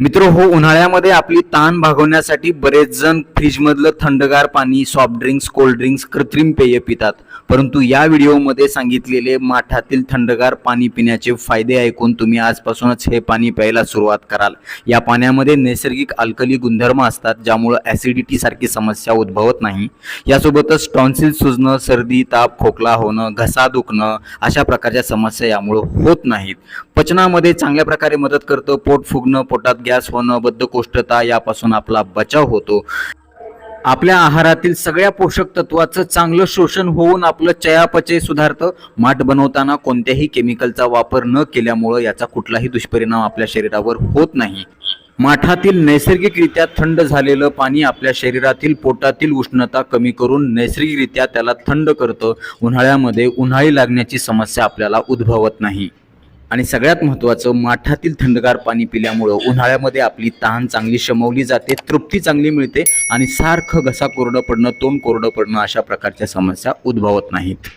मित्र हो उन्हाळ्यामध्ये आपली ताण भागवण्यासाठी बरेच जण फ्रीजमधलं थंडगार पाणी सॉफ्ट ड्रिंक्स कोल्ड ड्रिंक्स कृत्रिम पेय पितात. परंतु या व्हिडिओमध्ये सांगितलेले माठातील थंडगार पाणी पिण्याचे फायदे ऐकून तुम्ही आजपासूनच हे पाणी प्यायला सुरुवात कराल. या पाण्यामध्ये नैसर्गिक अल्कली गुणधर्म असतात ज्यामुळं ॲसिडिटी सारखी समस्या उद्भवत नाही. यासोबतच टॉन्सिल सुजणं सर्दी ताप खोकला होणं घसा दुखणं अशा प्रकारच्या समस्या यामुळं होत नाहीत. पचनामध्ये चांगल्या प्रकारे मदत करतं पोट फुगणं पोटात गॅस होणं बद्धकोष्ठता यापासून आपला बचाव होतो. आपल्या आहारातील सगळ्या पोषक तत्वाचं चांगलं शोषण होऊन आपलं चयापचय सुधारतं माठ बनवताना कोणत्याही केमिकलचा वापर न केल्यामुळं याचा कुठलाही दुष्परिणाम आपल्या शरीरावर होत नाही. माठातील नैसर्गिकरित्या थंड झालेलं पाणी आपल्या शरीरातील पोटातील उष्णता कमी करून नैसर्गिकरित्या त्याला थंड करतं. उन्हाळ्यामध्ये उन्हाळी लागण्याची समस्या आपल्याला उद्भवत नाही. आणि सगळ्यात महत्त्वाचं माठातील थंडगार पाणी पिल्यामुळं उन्हाळ्यामध्ये आपली तहान चांगली शमवली जाते तृप्ती चांगली मिळते आणि सारखं घसा कोरडं पडणं तोंड कोरडं पडणं अशा प्रकारच्या समस्या उद्भवत नाहीत.